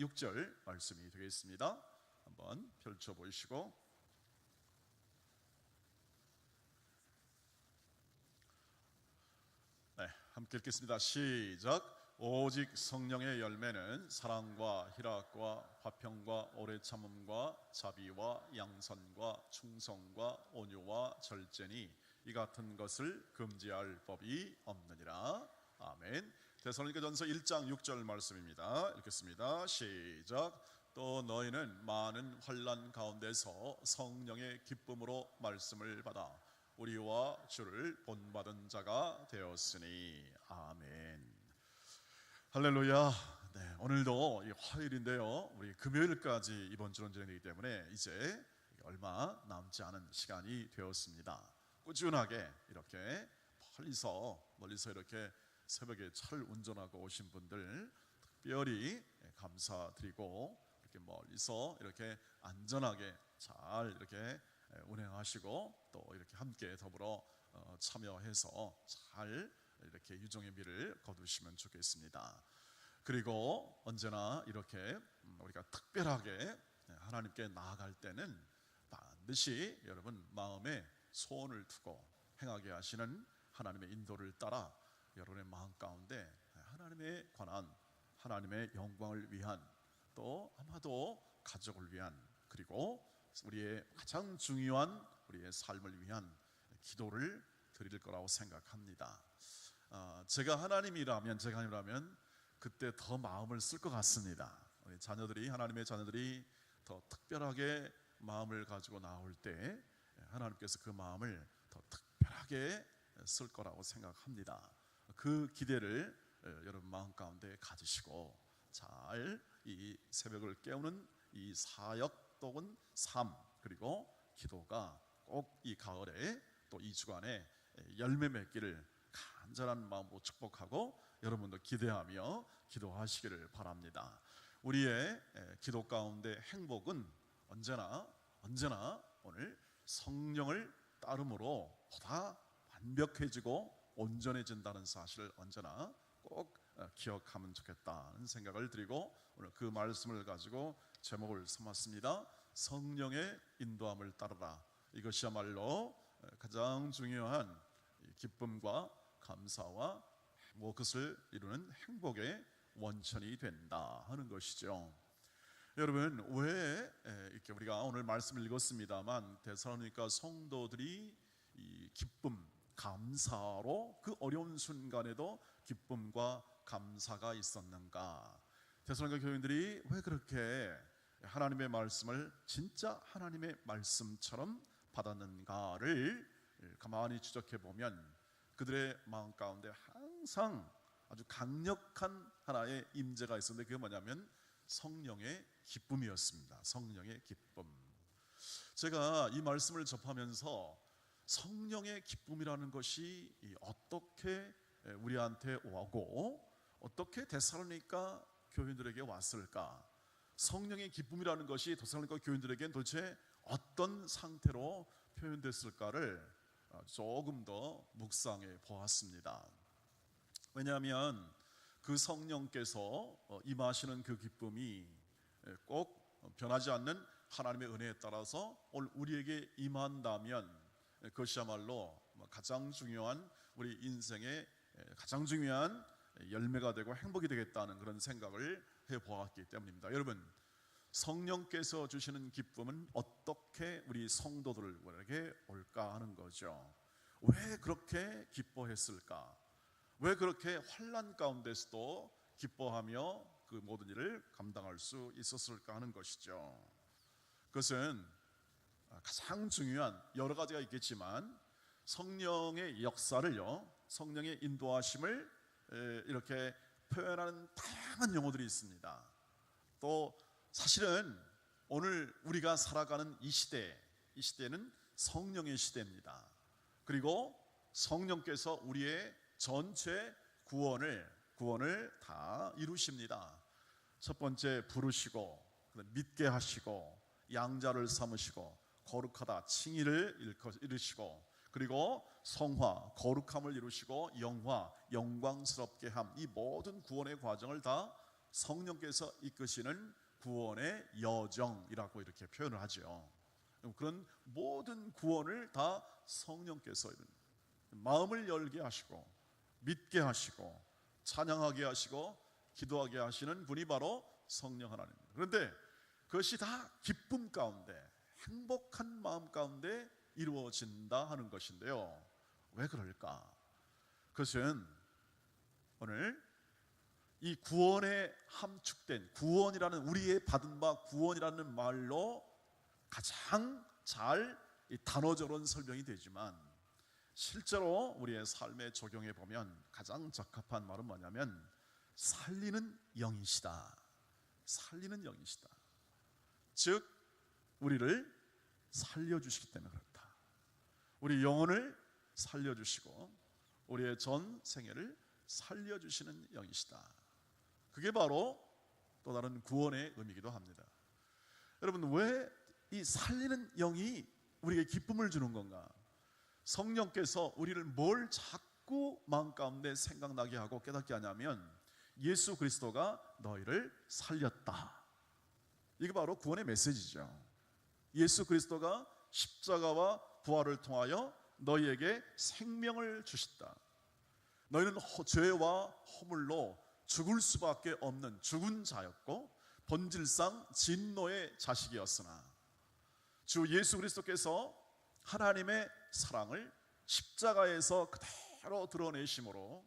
6절 말씀이 되겠습니다. 한번 펼쳐 보시고 네, 함께 읽겠습니다. 시작. 오직 성령의 열매는 사랑과 희락과 화평과 오래 참음과 자비와 양선과 충성과 온유와 절제니 이 같은 것을 금지할 법이 없느니라. 아멘. 데살로니가전서 1장 6절 말씀입니다. 읽겠습니다. 시작. 또 너희는 많은 환란 가운데서 성령의 기쁨으로 말씀을 받아 우리와 주를 본받은 자가 되었으니 아멘. 할렐루야. 네, 오늘도 화요일인데요. 우리 금요일까지 이번 주는 진행되기 때문에 이제 얼마 남지 않은 시간이 되었습니다. 꾸준하게 이렇게 멀리서 멀리서 이렇게 새벽에 차를 운전하고 오신 분들 특별히 감사드리고 이렇게 멀리서 이렇게 안전하게 잘 이렇게 운행하시고 또 이렇게 함께 더불어 어, 참여해서 잘 이렇게 유종의 미를 거두시면 좋겠습니다. 그리고 언제나 이렇게 음, 우리가 특별하게 하나님께 나아갈 때는 반드시 여러분 마음에 소원을 두고 행하게 하시는 하나님의 인도를 따라 여러분의 마음 가운데 하나님에 관한 하나님의 영광을 위한 또 아마도 가족을 위한 그리고 우리의 가장 중요한 우리의 삶을 위한 기도를 드릴 거라고 생각합니다. 어, 제가 하나님이라면 제가 하나님이라면 그때 더 마음을 쓸 것 같습니다. 우리 자녀들이 하나님의 자녀들이 더 특별하게 마음을 가지고 나올 때 하나님께서 그 마음을 더 특별하게 쓸 거라고 생각합니다. 그 기대를 여러분 마음 가운데 가지시고 잘 이 새벽을 깨우는 이 사역 또는 삶 그리고 기도가 꼭 이 가을에 또 이 주간에 열매 맺기를 간절한 마음으로 축복하고 여러분도 기대하며 기도하시기를 바랍니다. 우리의 기도 가운데 행복은 언제나 언제나 오늘 성령을 따름으로 보다 완벽해지고 온전해진다는 사실을 언제나 꼭 어, 기억하면 좋겠다는 생각을 드리고 오늘 그 말씀을 가지고 제목을 삼았습니다. 성령의 인도함을 따르라. 이것이야말로 가장 중요한 기쁨과 감사와 뭐 그것을 이루는 행복의 원천이 된다 하는 것이죠. 여러분 왜 이렇게 우리가 오늘 말씀을 읽었습니다만 데살로니가 성도들이 이 기쁨, 감사로 그 어려운 순간에도 기쁨과 감사가 있었는가? 데살로니가 교인들이 왜 그렇게 하나님의 말씀을 진짜 하나님의 말씀처럼 받았는가를 가만히 추적해 보면 그들의 마음 가운데 항상 아주 강력한 하나의 임재가 있었는데 그게 뭐냐면 성령의 기쁨이었습니다. 성령의 기쁨. 제가 이 말씀을 접하면서 성령의 기쁨이라는 것이 어떻게 우리한테 오고 어떻게 데살로니가 교인들에게 왔을까? 성령의 기쁨이라는 것이 데살로니가 교인들에게 도대체 어떤 상태로 표현됐을까를 어, 조금 더 묵상해 보았습니다. 왜냐하면 그 성령께서 어, 임하시는 그 기쁨이 꼭 변하지 않는 하나님의 은혜에 따라서 오늘 우리에게 임한다면 그것이야말로 뭐 가장 중요한 우리 인생의 가장 중요한 열매가 되고 행복이 되겠다는 그런 생각을 해 보았기 때문입니다. 여러분 성령께서 주시는 기쁨은 어떻게 우리 성도들에게 올까 하는 거죠. 왜 그렇게 기뻐했을까? 왜 그렇게 환란 가운데서도 기뻐하며 그 모든 일을 감당할 수 있었을까 하는 것이죠. 그것은 가장 중요한 여러 가지가 있겠지만 성령의 역사를요, 성령의 인도하심을 이렇게 표현하는 다양한 용어들이 있습니다. 또 사실은 오늘 우리가 살아가는 이 시대, 이 시대는 성령의 시대입니다. 그리고 성령께서 우리의 전체 구원을 구원을 다 이루십니다. 첫 번째 부르시고 믿게 하시고 양자를 삼으시고 거룩하다 칭의를 이루시고 그리고 성화 거룩함을 이루시고 영화 영광스럽게 함 이 모든 구원의 과정을 다 성령께서 이끄시는 구원의 여정이라고 이렇게 표현을 하죠. 그런 모든 구원을 다 성령께서 마음을 열게 하시고 믿게 하시고 찬양하게 하시고 기도하게 하시는 분이 바로 성령 하나님입니다. 그런데 그것이 다 기쁨 가운데 행복한 마음 가운데 이루어진다 하는 것인데요. 왜 그럴까? 그것은 오늘 이 구원에 함축된 구원이라는 우리의 받은 바 구원이라는 말로 가장 잘 단어적으로는 설명이 되지만 실제로 우리의 삶에 적용해 보면 가장 적합한 말은 뭐냐면 살리는 영이시다. 살리는 영이시다. 즉 우리를 살려 주시기 때문에 그렇다. 우리 영혼을 살려 주시고 우리의 전 생애를 살려 주시는 영이시다. 그게 바로 또 다른 구원의 의미이기도 합니다. 여러분 왜 이 살리는 영이 우리에게 기쁨을 주는 건가? 성령께서 우리를 뭘 자꾸 마음 가운데 생각나게 하고 깨닫게 하냐면 예수 그리스도가 너희를 살렸다. 이게 바로 구원의 메시지죠. 예수 그리스도가 십자가와 부활을 통하여 너희에게 생명을 주셨다. 너희는 죄와 허물로 죽을 수밖에 없는 죽은 자였고 본질상 진노의 자식이었으나 주 예수 그리스도께서 하나님의 사랑을 십자가에서 그대로 드러내심으로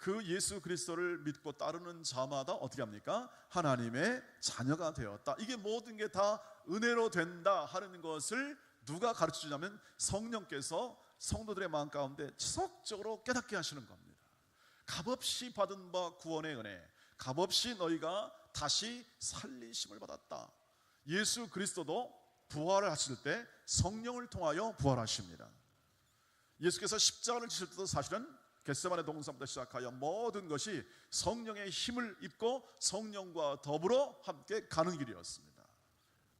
그 예수 그리스도를 믿고 따르는 자마다 어떻게 합니까? 하나님의 자녀가 되었다. 이게 모든 게 다 은혜로 된다 하는 것을 누가 가르쳐 주냐면 성령께서 성도들의 마음 가운데 지속적으로 깨닫게 하시는 겁니다. 값없이 받은 바 구원의 은혜, 값없이 너희가 다시 살리심을 받았다. 예수 그리스도도 부활을 하실 때 성령을 통하여 부활하십니다. 예수께서 십자가를 지실 때도 사실은 겟세만의 동산부터 시작하여 모든 것이 성령의 힘을 입고 성령과 더불어 함께 가는 길이었습니다.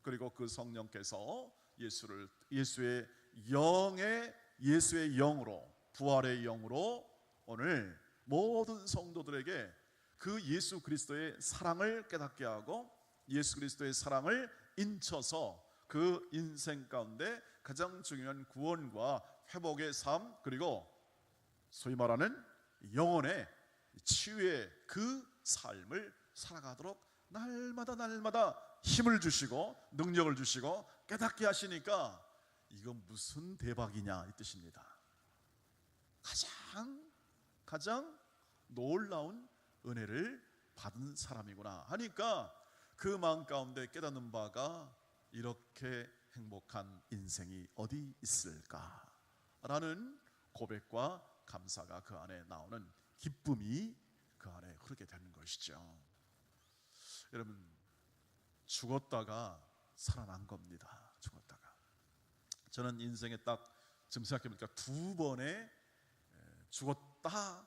그리고 그 성령께서 예수를 예수의 영의 예수의 영으로 부활의 영으로 오늘 모든 성도들에게 그 예수 그리스도의 사랑을 깨닫게 하고 예수 그리스도의 사랑을 인쳐서 그 인생 가운데 가장 중요한 구원과 회복의 삶 그리고 소위 말하는 영혼의 치유의 그 삶을 살아가도록 날마다 날마다 힘을 주시고 능력을 주시고 깨닫게 하시니까 이건 무슨 대박이냐 이 뜻입니다. 가장 가장 놀라운 은혜를 받은 사람이구나 하니까 그 마음 가운데 깨닫는 바가 이렇게 행복한 인생이 어디 있을까라는 고백과 감사가 그 안에 나오는 기쁨이 그 안에 흐르게 되는 것이죠. 여러분 죽었다가 살아난 겁니다. 죽었다가 저는 인생에 딱 지금 생각해보니까 두 번의 죽었다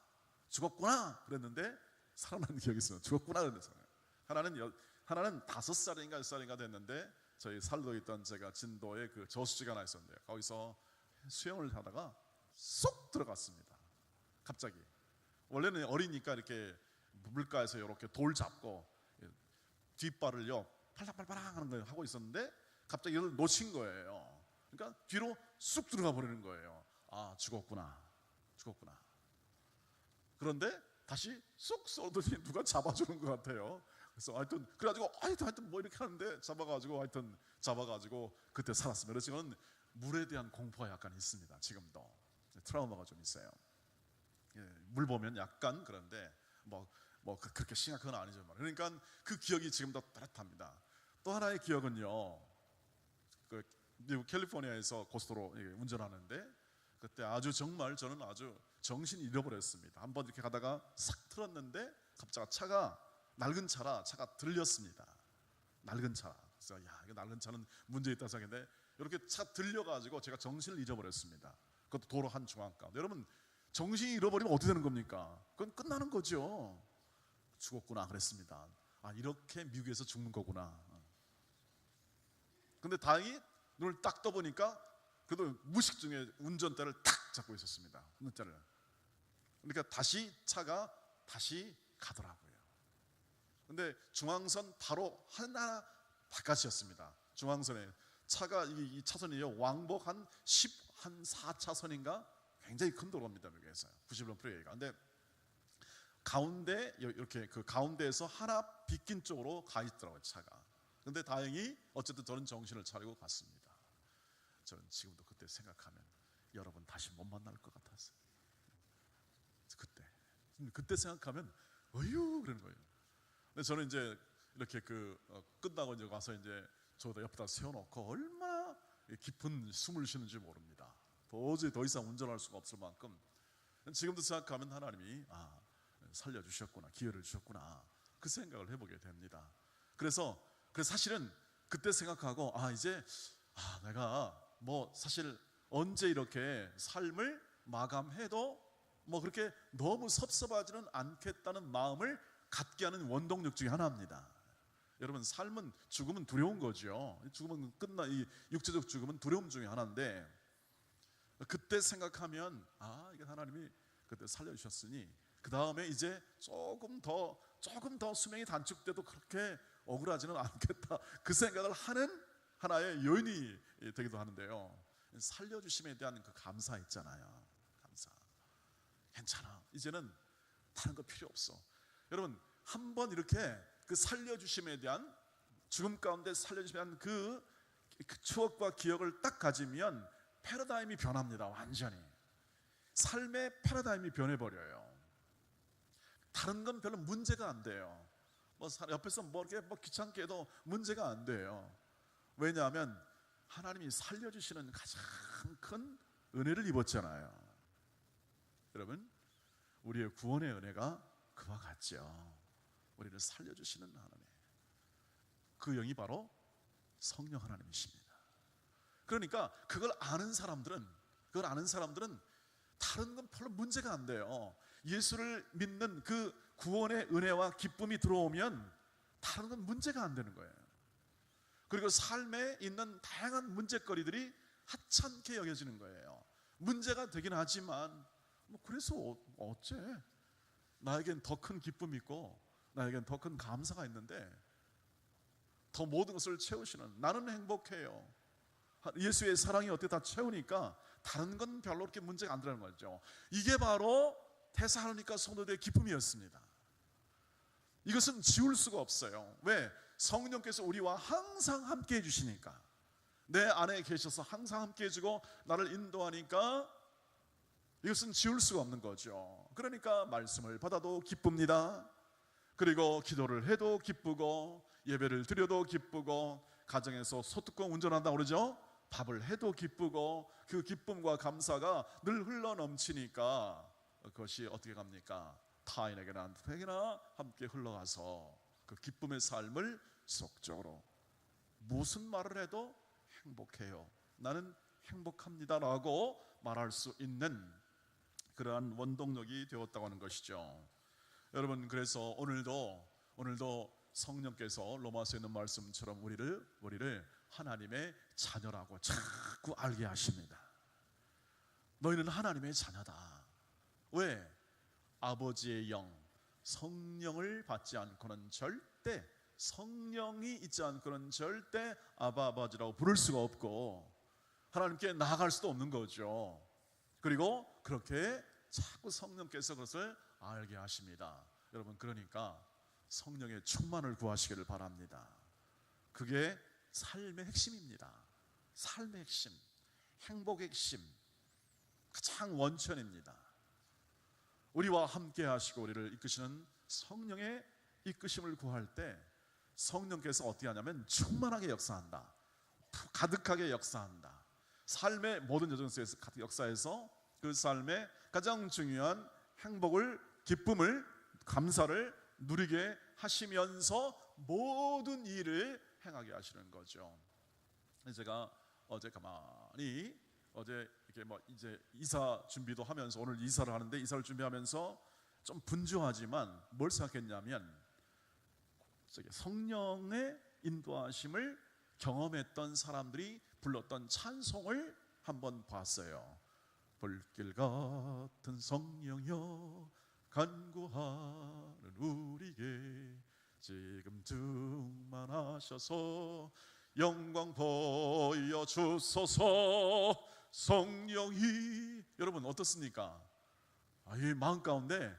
죽었구나 그랬는데 살아난 기억이 있어요. 죽었구나 그랬어요. 하나는 여, 하나는 다섯 살인가 여 살인가 됐는데 저희 살도 있던 제가 진도에 그 저수지가 하나 있었는데 거기서 수영을 하다가 쏙 들어갔습니다. 갑자기 원래는 어리니까 이렇게 물가에서 이렇게 돌 잡고 뒷발을요 팔랑팔랑 하는 걸 하고 있었는데 갑자기 이걸 놓친 거예요. 그러니까 뒤로 쑥 들어가 버리는 거예요. 아 죽었구나, 죽었구나. 그런데 다시 쑥 쏘더니 누가 잡아주는 것 같아요. 그래서 하여튼 그래가지고 하여튼 하여튼 뭐 이렇게 하는데 잡아가지고 하여튼 잡아가지고 그때 살았습니다. 그래서 저는 물에 대한 공포가 약간 있습니다. 지금도 트라우마가 좀 있어요. 예, 물 보면 약간 그런데 뭐, 뭐 그- 그렇게 심각한 건 아니죠. 그러니까 그 기억이 지금도 따뜻합니다. 또 하나의 기억은요. 그 미국 캘리포니아에서 고속도로 운전하는데 그때 아주 정말 저는 아주 정신 잃어버렸습니다. 한번 이렇게 가다가 싹 틀었는데 갑자기 차가 낡은 차라 차가 들렸습니다. 낡은 차. 그래서 야 이거 낡은 차는 문제 있다 생각했는데 이렇게 차 들려가지고 제가 정신을 잊어버렸습니다. 그것도 도로 한 중앙가. 여러분 정신이 잃어버리면 어떻게 되는 겁니까? 그건 끝나는 거죠. 죽었구나 그랬습니다. 아 이렇게 미국에서 죽는 거구나. 근데 다행히 눈을 딱 떠보니까 그래도 무식 중에 운전대를 탁 잡고 있었습니다. 운전대를. 그러니까 다시 차가 다시 가더라고요. 근데 중앙선 바로 하나 바깥이었습니다. 중앙선에 차가 이, 이 차선이요 왕복 한 10, 한 4차선인가 굉장히 큰 도로입니다. 여기에서 91km가. 근데 가운데 이렇게 그 가운데에서 하나 빗긴 쪽으로 가 있더라고요 차가. 근데 다행히 어쨌든 저는 정신을 차리고 갔습니다. 저는 지금도 그때 생각하면 여러분 다시 못 만날 것 같았어요. 그때 그때 생각하면 어휴 그러는 거예요. 근데 저는 이제 이렇게 그 어, 끝나고 이제 가서 이제 저도 옆에다 세워놓고 얼마나 깊은 숨을 쉬는지 모릅니다. 도저히 더 이상 운전할 수가 없을 만큼 지금도 생각하면 하나님이 아 살려주셨구나 기회를 주셨구나 그 생각을 해보게 됩니다. 그래서 그래서 사실은 그때 생각하고 아 이제 아 내가 뭐 사실 언제 이렇게 삶을 마감해도 뭐 그렇게 너무 섭섭하지는 않겠다는 마음을 갖게 하는 원동력 중에 하나입니다. 여러분 삶은 죽음은 두려운 거죠. 죽음은 끝나 이 육체적 죽음은 두려움 중에 하나인데 그때 생각하면 아 이게 하나님이 그때 살려주셨으니 그 다음에 이제 조금 더 조금 더 수명이 단축돼도 그렇게 억울하지는 않겠다 그 생각을 하는 하나의 요인이 되기도 하는데요. 살려주심에 대한 그 감사 있잖아요. 감사. 괜찮아. 이제는 다른 거 필요 없어. 여러분 한 번 이렇게 그 살려주심에 대한 죽음 가운데 살려주심에 대한 그, 그 추억과 기억을 딱 가지면 패러다임이 변합니다. 완전히. 삶의 패러다임이 변해버려요. 다른 건 별로 문제가 안 돼요. 뭐 옆에서 뭐 이렇게 뭐 귀찮게 해도 문제가 안 돼요. 왜냐하면 하나님이 살려주시는 가장 큰 은혜를 입었잖아요. 여러분, 우리의 구원의 은혜가 그와 같죠. 우리를 살려주시는 하나님. 그 영이 바로 성령 하나님이십니다. 그러니까 그걸 아는 사람들은 그걸 아는 사람들은 다른 건 별로 문제가 안 돼요. 예수를 믿는 그 구원의 은혜와 기쁨이 들어오면 다른 건 문제가 안 되는 거예요. 그리고 삶에 있는 다양한 문제거리들이 하찮게 여겨지는 거예요. 문제가 되긴 하지만 뭐 그래서 어, 어째 나에겐 더 큰 기쁨이 있고 나에겐 더 큰 감사가 있는데 더 모든 것을 채우시는 나는 행복해요. 예수의 사랑이 어떻게 다 채우니까 다른 건 별로 그렇게 문제가 안 되는 거죠. 이게 바로 테사로니까 성도들의 기쁨이었습니다. 이것은 지울 수가 없어요. 왜? 성령께서 우리와 항상 함께 해주시니까. 내 안에 계셔서 항상 함께 해주고 나를 인도하니까 이것은 지울 수가 없는 거죠. 그러니까 말씀을 받아도 기쁩니다. 그리고 기도를 해도 기쁘고 예배를 드려도 기쁘고 가정에서 소뚜껑 운전한다 그러죠. 밥을 해도 기쁘고 그 기쁨과 감사가 늘 흘러 넘치니까 그것이 어떻게 갑니까? 타인에게나 누구에게나 함께 흘러가서 그 기쁨의 삶을 속적으로 무슨 말을 해도 행복해요. 나는 행복합니다라고 말할 수 있는 그러한 원동력이 되었다고 하는 것이죠. 여러분 그래서 오늘도 오늘도 성령께서 로마서에 있는 말씀처럼 우리를 우리를 하나님의 자녀라고 자꾸 알게 하십니다. 너희는 하나님의 자녀다. 왜? 아버지의 영, 성령을 받지 않고는 절대 성령이 있지 않고는 절대 아바 아버지라고 부를 수가 없고 하나님께 나아갈 수도 없는 거죠. 그리고 그렇게 자꾸 성령께서 그것을 알게 하십니다. 여러분 그러니까 성령의 충만을 구하시기를 바랍니다. 그게 삶의 핵심입니다. 삶의 핵심, 행복의 핵심, 가장 원천입니다. 우리와 함께 하시고 우리를 이끄시는 성령의 이끄심을 구할 때 성령께서 어떻게 하냐면 충만하게 역사한다. 가득하게 역사한다. 삶의 모든 여정 속에서 역사해서 그 삶의 가장 중요한 행복을 기쁨을 감사를 누리게 하시면서 모든 일을 행하게 하시는 거죠. 제가 어제 가만히 어제 이렇게 뭐 이제 이사 준비도 하면서 오늘 이사를 하는데 이사를 준비하면서 좀 분주하지만 뭘 생각했냐면 성령의 인도하심을 경험했던 사람들이 불렀던 찬송을 한번 봤어요. 불길 같은 성령여 간구하는 우리에게 지금 충만하셔서 영광 보여 주소서 성령이 여러분 어떻습니까? 아, 이 마음 가운데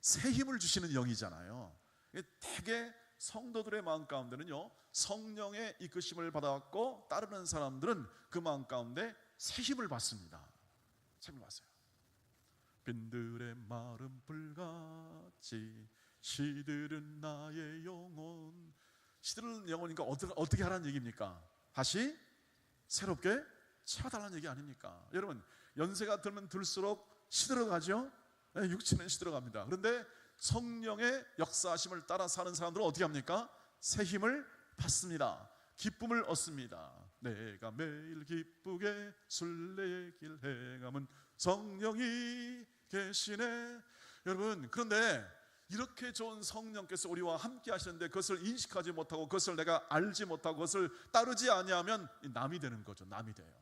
새 힘을 주시는 영이잖아요. 대개 성도들의 마음 가운데는요 성령의 이끄심을 받았고 따르는 사람들은 그 마음 가운데 새 힘을 받습니다. 새 힘을 받어요. 빈들의 마른 불같이 시들은 나의 영혼 시들은 영혼이니까 어떻게, 어떻게 하라는 얘기입니까? 다시 새롭게 채워달라는 얘기 아닙니까? 여러분 연세가 들면 들수록 시들어가죠? 네, 육체는 시들어갑니다. 그런데 성령의 역사하심을 따라 사는 사람들은 어떻게 합니까? 새 힘을 받습니다. 기쁨을 얻습니다. 내가 매일 기쁘게 순례길 행함은 성령이 계시네. 여러분, 그런데 이렇게 좋은 성령께서 우리와 함께 하시는데 그것을 인식하지 못하고 그것을 내가 알지 못하고 그것을 따르지 아니하면 남이 되는 거죠. 남이 돼요.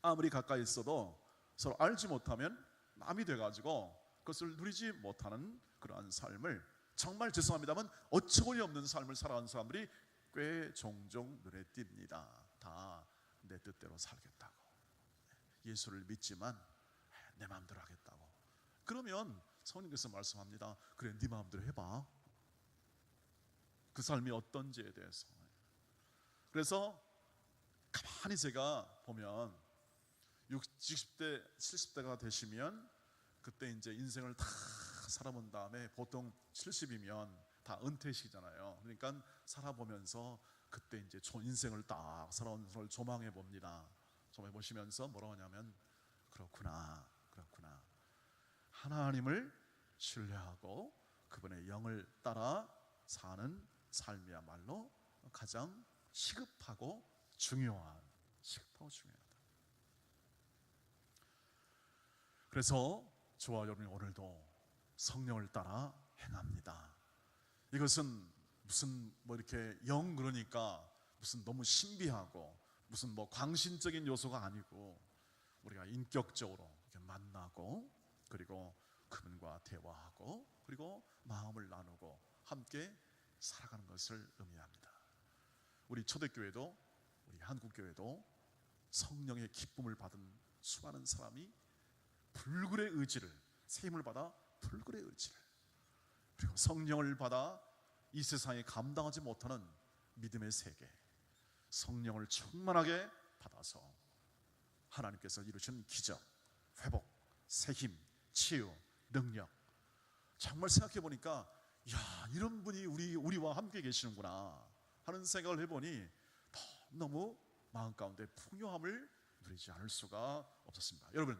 아무리 가까이 있어도 서로 알지 못하면 남이 돼 가지고 그것을 누리지 못하는 그러한 삶을 정말 죄송합니다만 어처구니 없는 삶을 살아가는 사람들이 꽤 종종 눈에 띕니다. 다 내 뜻대로 살겠다고. 예수를 믿지만 내 마음대로 하겠다고. 그러면 성령께서 말씀합니다. 그래, 네 마음대로 해봐. 그 삶이 어떤지에 대해서. 그래서 가만히 제가 보면 60대, 70대가 되시면 그때 이제 인생을 다 살아본 다음에 보통 70이면 다 은퇴시잖아요. 그러니까 살아보면서 그때 이제 인생을 딱 살아온 걸 조망해 봅니다. 조망해 보시면서 뭐라고 하냐면 그렇구나. 하나님을 신뢰하고 그분의 영을 따라 사는 삶이야말로 가장 시급하고 중요한 시급하고 중요하다. 그래서 저와 여러분이 오늘도 성령을 따라 행합니다. 이것은 무슨 뭐 이렇게 영 그러니까 무슨 너무 신비하고 무슨 뭐 광신적인 요소가 아니고 우리가 인격적으로 만나고 그리고 그분과 대화하고 그리고 마음을 나누고 함께 살아가는 것을 의미합니다. 우리 초대교회도 우리 한국교회도 성령의 기쁨을 받은 수많은 사람이 불굴의 의지를 새 힘을 받아 불굴의 의지를 그리고 성령을 받아 이 세상에 감당하지 못하는 믿음의 세계 성령을 충만하게 받아서 하나님께서 이루신 기적, 회복, 새 힘, 치유, 능력 정말 생각해 보니까 야 이런 분이 우리 우리와 함께 계시는구나 하는 생각을 해보니 너무 마음 가운데 풍요함을 누리지 않을 수가 없었습니다. 여러분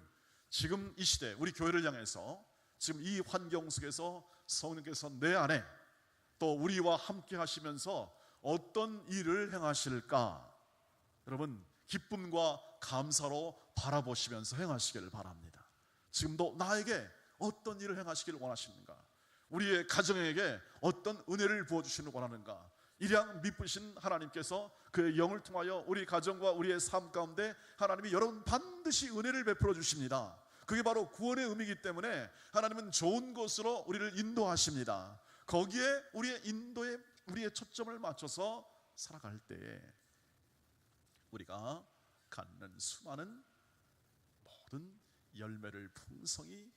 지금 이 시대 우리 교회를 향해서 지금 이 환경 속에서 성령께서 내 안에 또 우리와 함께 하시면서 어떤 일을 행하실까? 여러분 기쁨과 감사로 바라보시면서 행하시기를 바랍니다. 지금도 나에게 어떤 일을 행하시기를 원하십니까? 우리의 가정에게 어떤 은혜를 부어주시는 원하는가? 이량 미쁘신 하나님께서 그의 영을 통하여 우리 가정과 우리의 삶 가운데 하나님이 여러분 반드시 은혜를 베풀어 주십니다. 그게 바로 구원의 의미이기 때문에 하나님은 좋은 곳으로 우리를 인도하십니다. 거기에 우리의 인도에 우리의 초점을 맞춰서 살아갈 때에 우리가 갖는 수많은 모든 열매를 풍성히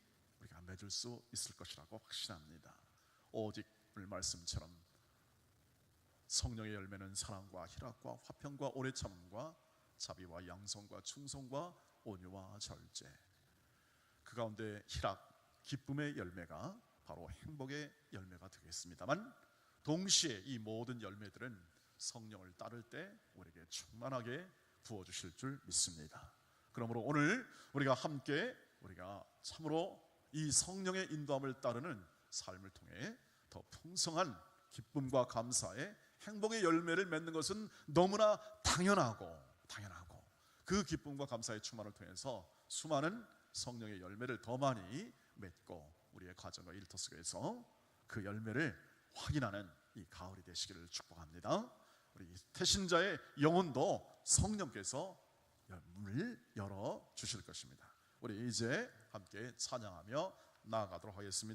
맺을 수 있을 것이라고 확신합니다. 오직 오늘 말씀처럼 성령의 열매는 사랑과 희락과 화평과 오래 참음과 자비와 양성과 충성과 온유와 절제 그 가운데 희락, 기쁨의 열매가 바로 행복의 열매가 되겠습니다만 동시에 이 모든 열매들은 성령을 따를 때 우리에게 충만하게 부어 주실 줄 믿습니다. 그러므로 오늘 우리가 함께 우리가 참으로 이 성령의 인도함을 따르는 삶을 통해 더 풍성한 기쁨과 감사의 행복의 열매를 맺는 것은 너무나 당연하고 당연하고 그 기쁨과 감사의 충만을 통해서 수많은 성령의 열매를 더 많이 맺고 우리의 가정과 일터 속에서 그 열매를 확인하는 이 가을이 되시기를 축복합니다. 우리 태신자의 영혼도 성령께서 문을 열어 주실 것입니다. 우리 이제 함께 찬양하며 나아가도록 하겠습니다.